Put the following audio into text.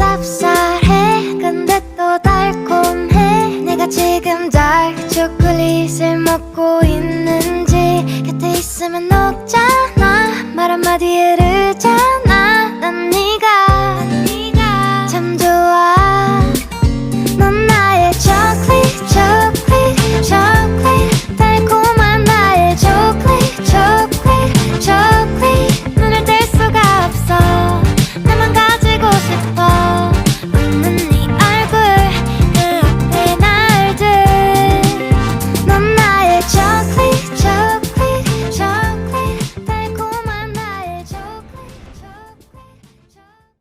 쌉쌀해. 근데 또 달콤해. 내가 지금 달 초콜릿을 먹고 있는지 곁에 있으면 녹잖아. 말 한마디에